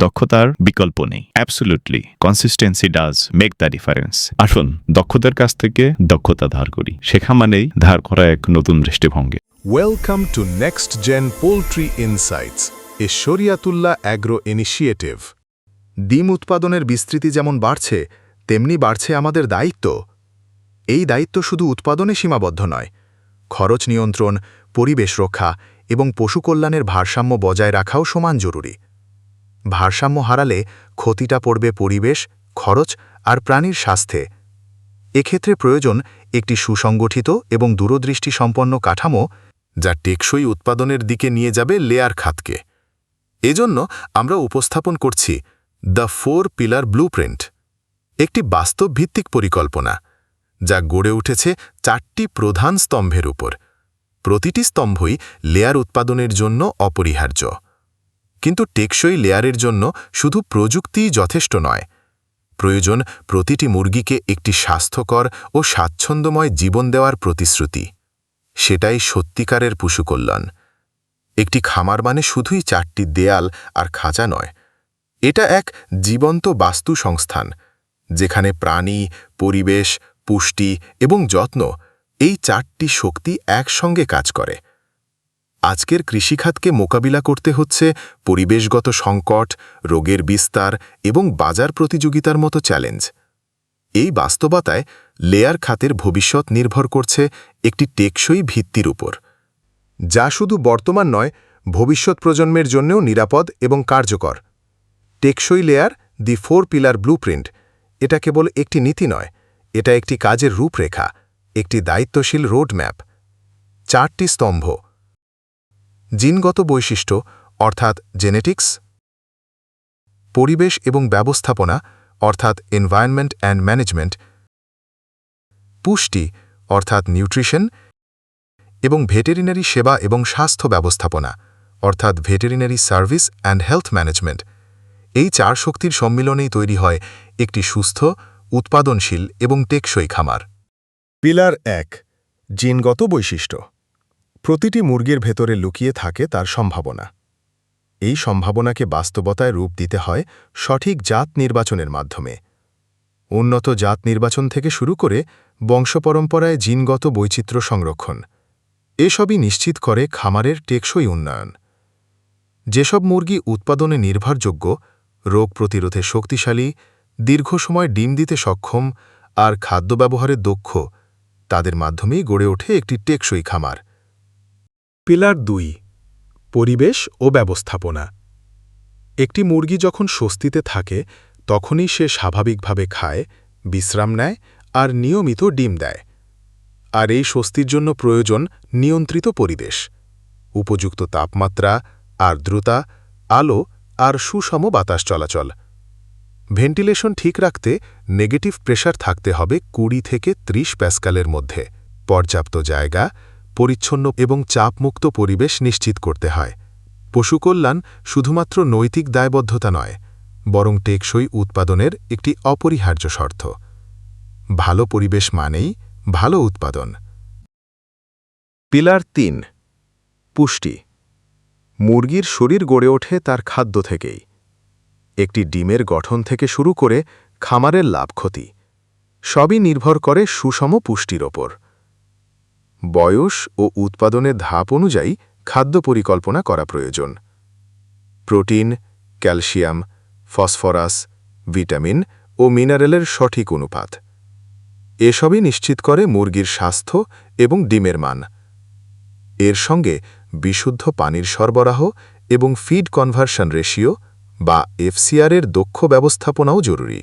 দক্ষতার বিকল্প নেই। Absolutely consistency does make the difference আসুন দক্ষতার কাছ থেকে দক্ষতা ধার করি। শেখা মানেই ধার করা এক নতুন দৃষ্টিভঙ্গি। Welcome to next gen poultry insights a Shariatullah agro initiative ডিম উৎপাদনের বিস্তৃতি যেমন বাড়ছে, তেমনি বাড়ছে আমাদের দায়িত্ব। এই দায়িত্ব শুধু উৎপাদনে সীমাবদ্ধ নয়। খরচ নিয়ন্ত্রণ, পরিবেশ রক্ষা এবং পশু কল্যাণের ভারসাম্য বজায় রাখাও সমান জরুরি। ভারসাম্য হারালে ক্ষতিটা পড়বে পরিবেশ, খরচ আর প্রাণীর স্বাস্থ্যে। এক্ষেত্রে প্রয়োজন একটি সুসংগঠিত এবং দূরদৃষ্টি সম্পন্ন কাঠামো যা টেকসই উৎপাদনের দিকে নিয়ে যাবে লেয়ার খাতকে। এজন্য আমরা উপস্থাপন করছি দ্য ফোর পিলার ব্লুপ্রিন্ট, একটি বাস্তব ভিত্তিক পরিকল্পনা যা গড়ে উঠেছে চারটি প্রধান স্তম্ভের উপর। প্রতিটি স্তম্ভই লেয়ার উৎপাদনের জন্য অপরিহার্য। কিন্তু টেকসই লেয়ারের জন্য শুধু প্রযুক্তিই যথেষ্ট নয়। প্রয়োজন প্রতিটি মুরগিকে একটি স্বাস্থ্যকর ও স্বাচ্ছন্দ্যময় জীবন দেওয়ার প্রতিশ্রুতি। সেটাই সত্যিকারের পশুকল্যাণ। একটি খামার মানে শুধুই চারটি দেয়াল আর খাঁচা নয়। এটা এক জীবন্ত বাস্তু সংস্থান যেখানে প্রাণী, পরিবেশ, পুষ্টি এবং যত্ন এই চারটি শক্তি একসঙ্গে কাজ করে। আজকের কৃষিখাতকে মোকাবিলা করতে হচ্ছে পরিবেশগত সংকট, রোগের বিস্তার এবং বাজার প্রতিযোগিতার মতো চ্যালেঞ্জ। এই বাস্তবতায় লেয়ার খাতের ভবিষ্যৎ নির্ভর করছে একটি টেকসই ভিত্তির উপর। যা শুধু বর্তমান নয়, ভবিষ্যৎ প্রজন্মের জন্যও নিরাপদ এবং কার্যকর। টেকসই layer, the four pillar blueprint, এটা কেবল একটি নীতি নয়, এটা একটি কাজের রূপরেখা, একটি দায়িত্বশীল রোডম্যাপ। চারটি স্তম্ভ জিনগত বৈশিষ্ট্য, অর্থাৎ জেনেটিক্স পরিবেশ এবং ব্যবস্থাপনা, অর্থাৎ এনভায়রনমেন্ট অ্যান্ড ম্যানেজমেন্ট পুষ্টি, অর্থাৎ নিউট্রিশন এবং ভেটেরিনারি সেবা এবং স্বাস্থ্য ব্যবস্থাপনা, অর্থাৎ veterinary service and health management এই চার শক্তির সম্মিলনেই তৈরি হয় একটি সুস্থ, উৎপাদনশীল এবং টেকসই খামার। পিলার এক, জিনগত বৈশিষ্ট্য। প্রতিটি মুরগির ভেতরে লুকিয়ে থাকে তার সম্ভাবনা। এই সম্ভাবনাকে বাস্তবতায় রূপ দিতে হয় সঠিক জাত নির্বাচনের মাধ্যমে। উন্নত জাত নির্বাচন থেকে শুরু করে বংশপরম্পরায় জিনগত বৈচিত্র্য সংরক্ষণ। এসবই নিশ্চিত করে খামারের টেকসই উন্নয়ন। যেসব মুরগি উৎপাদনে নির্ভরযোগ্য, রোগ প্রতিরোধে শক্তিশালী, দীর্ঘ সময় ডিম দিতে সক্ষম আর খাদ্য ব্যবহারে দক্ষ, তাদের মাধ্যমেই গড়ে ওঠে একটি টেকসই খামার। পিলার দুই, পরিবেশ ও ব্যবস্থাপনা। একটি মুরগি যখন স্বস্তিতে থাকে, তখনই সে স্বাভাবিকভাবে খায়, বিশ্রাম নেয় আর নিয়মিত ডিম দেয়। আর এই স্বস্তির জন্য প্রয়োজন নিয়ন্ত্রিত পরিবেশ, উপযুক্ত তাপমাত্রা, আর্দ্রতা, আলো আর সুষম বাতাস চলাচল। ভেন্টিলেশন ঠিক রাখতে নেগেটিভ প্রেশার থাকতে হবে কুড়ি থেকে ৩০ প্যাসকালের মধ্যে। পর্যাপ্ত জায়গা পরিচ্ছন্ন এবং চাপমুক্ত পরিবেশ নিশ্চিত করতে হয়। পশুকল্যাণ শুধুমাত্র নৈতিক দায়বদ্ধতা নয়, বরং টেকসই উৎপাদনের একটি অপরিহার্য শর্ত। ভালো পরিবেশ মানেই ভালো উৎপাদন। পিলার তিন, পুষ্টি। মুরগির শরীর গড়ে ওঠে তার খাদ্য থেকেই। একটি ডিমের গঠন থেকে শুরু করে খামারের লাভ ক্ষতি। সবই নির্ভর করে সুষম পুষ্টির ওপর। বয়স ও উৎপাদনের ধাপ অনুযায়ী খাদ্য পরিকল্পনা করা প্রয়োজন। প্রোটিন, ক্যালসিয়াম, ফসফরাস, ভিটামিন ও মিনারেলের সঠিক অনুপাত। এসবই নিশ্চিত করে মুরগির স্বাস্থ্য এবং ডিমের মান। এর সঙ্গে বিশুদ্ধ পানির সরবরাহ এবং ফিড কনভার্সন রেশিও বা এফসিআরের দক্ষ ব্যবস্থাপনাও জরুরি।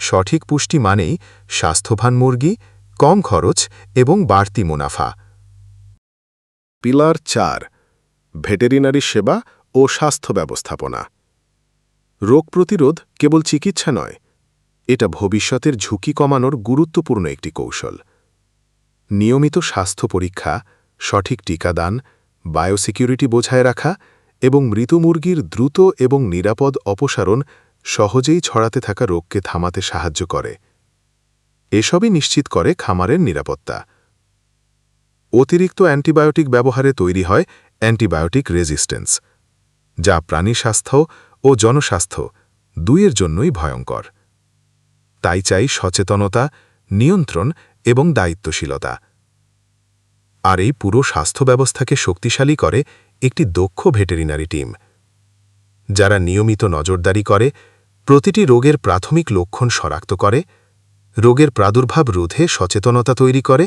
সঠিক পুষ্টি মানেই স্বাস্থ্যবান মুরগি কম খরচ এবং বাড়তি মুনাফা। পিলার চার, ভেটেরিনারি সেবা ও স্বাস্থ্য ব্যবস্থাপনা। রোগ প্রতিরোধ কেবল চিকিৎসা নয়, এটা ভবিষ্যতের ঝুঁকি কমানোর গুরুত্বপূর্ণ একটি কৌশল। নিয়মিত স্বাস্থ্য পরীক্ষা, সঠিক টিকাদান, বায়োসিকিউরিটি বোঝায় রাখা এবং মৃত মুরগির দ্রুত এবং নিরাপদ অপসারণ সহজেই ছড়াতে থাকা রোগকে থামাতে সাহায্য করে। এসবই নিশ্চিত করে খামারের নিরাপত্তা। অতিরিক্ত অ্যান্টিবায়োটিক ব্যবহারে তৈরি হয় অ্যান্টিবায়োটিক রেজিস্ট্যান্স, যা প্রাণী স্বাস্থ্য ও জনস্বাস্থ্য দুইয়ের জন্যই ভয়ঙ্কর। তাই চাই সচেতনতা, নিয়ন্ত্রণ এবং দায়িত্বশীলতা। আর এই পুরো স্বাস্থ্য ব্যবস্থাকে শক্তিশালী করে একটি দক্ষ ভেটেরিনারি টিম, যারা নিয়মিত নজরদারি করে, প্রতিটি রোগের প্রাথমিক লক্ষণ শনাক্ত করে রোগের প্রাদুর্ভাব রোধে সচেতনতা তৈরি করে,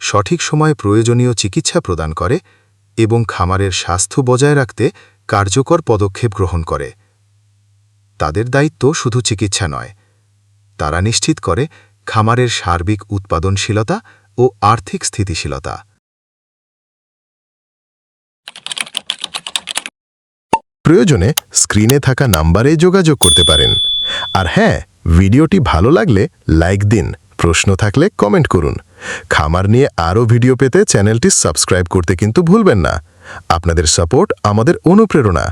সঠিক সময়ে প্রয়োজনীয় চিকিৎসা প্রদান করে এবং খামারের স্বাস্থ্য বজায় রাখতে কার্যকর পদক্ষেপ গ্রহণ করে। তাদের দায়িত্ব শুধু চিকিৎসা নয়, তারা নিশ্চিত করে খামারের সার্বিক উৎপাদনশীলতা ও আর্থিক স্থিতিশীলতা। প্রয়োজনে স্ক্রিনে থাকা নাম্বারে যোগাযোগ করতে পারেন। আর হ্যাঁ ভিডিওটি ভালো লাগলে লাইক দিন, প্রশ্ন থাকলে কমেন্ট করুন। খামার নিয়ে আরও ভিডিও পেতে চ্যানেলটি সাবস্ক্রাইব করতে কিন্তু ভুলবেন না। আপনাদের সাপোর্ট আমাদের অনুপ্রেরণা।